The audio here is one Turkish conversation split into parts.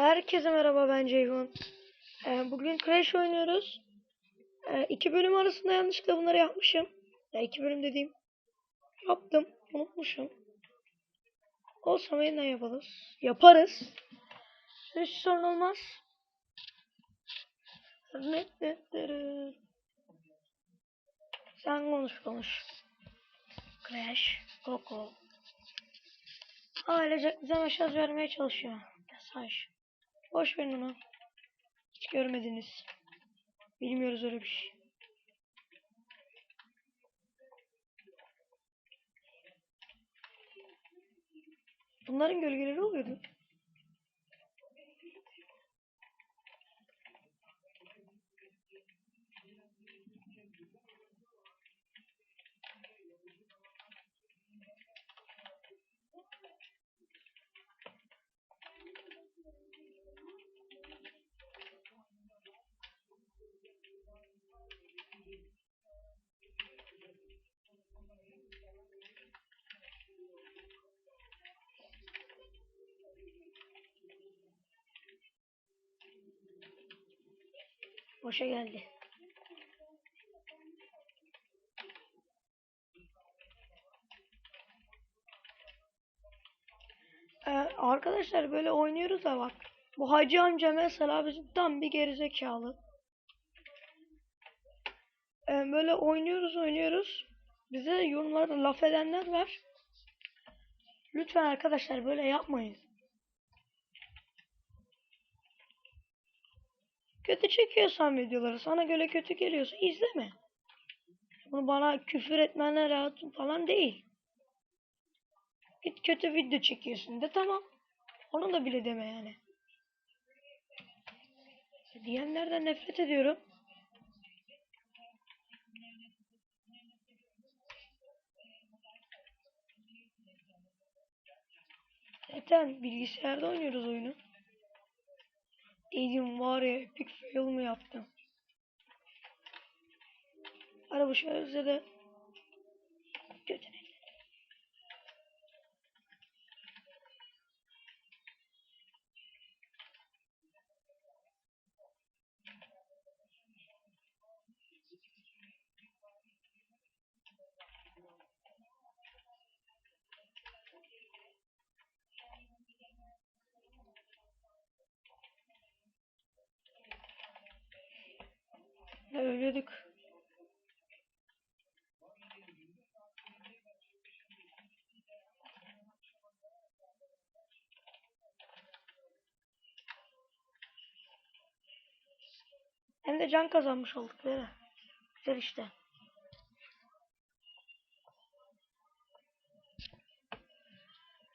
Herkese merhaba ben Ceyhun. Ee, bugün Crash oynuyoruz. Ee, iki bölüm arasında yanlışlıkla bunları yapmışım. Ya iki bölüm dediğim yaptım. Unutmuşum. Olsa yeniden yaparız. Yaparız. Hiç sorun olmaz. Sen konuş konuş. Crash, Coco. Ailecek bize mesaj vermeye çalışıyor. Mesaj. Boş verin onu. Hiç görmediniz. Bilmiyoruz öyle bir şey. Bunların gölgeleri oluyordu. Boşa geldi. Ee, arkadaşlar böyle oynuyoruz da bak. Bu hacı amca mesela bizim tam bir gerizekalı. Ee, böyle oynuyoruz oynuyoruz. Bize yorumlarda laf edenler var. Lütfen arkadaşlar böyle yapmayın. Kötü çekiyorsan videoları sana göre kötü geliyorsa izleme. Bunu bana küfür etmenle rahat falan değil. Git kötü video çekiyorsun de tamam. Onu da bile deme yani. Diyenlerden nefret ediyorum. Zaten bilgisayarda oynuyoruz oyunu. Dedim var ya epic fail mı yaptım. Araba şarjı da Ölüyorduk. Hem de can kazanmış olduk böyle. Güzel işte.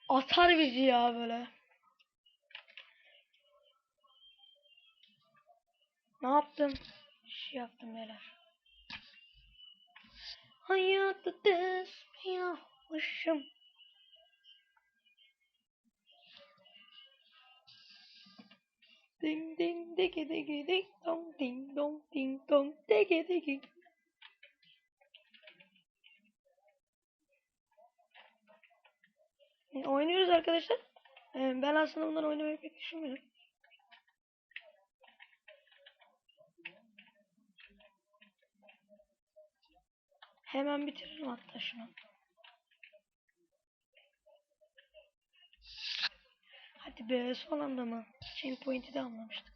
Atar bizi ya böyle. Ne yaptım? Yaptım beyler. Hayatta desmiyormuşum. Ding ding digi digi ding dong ding dong ding dong digi digi. E, Oynuyoruz arkadaşlar. E, Ben aslında bundan oynamayı pek düşünmüyorum. Hemen bitiririm hatta şunu. Hadi be son anda mı? Chain point'i de anlamıştık.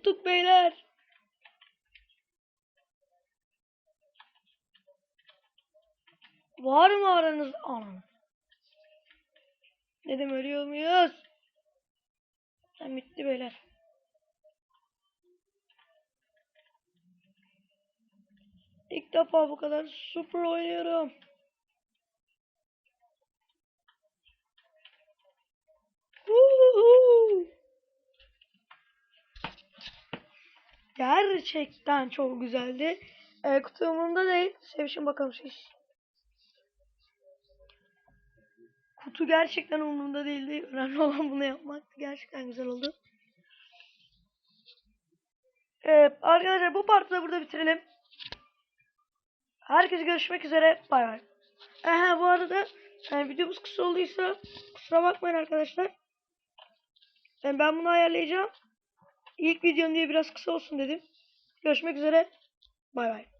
Koptuk beyler. Var mı aranız? Anam. Dedim ölüyor muyuz? Sen bitti beyler. İlk defa bu kadar super oynuyorum. Gerçekten çok güzeldi. E, kutu umurumda değil. Sevişin bakalım siz. Kutu gerçekten umurumda değildi. Önemli olan bunu yapmak. Gerçekten güzel oldu. Evet arkadaşlar bu partı da burada bitirelim. Herkese görüşmek üzere. Bay bay. Aha bu arada yani videomuz kısa olduysa kusura bakmayın arkadaşlar. Yani ben bunu ayarlayacağım. İlk videom diye biraz kısa olsun dedim. Görüşmek üzere. Bay bay.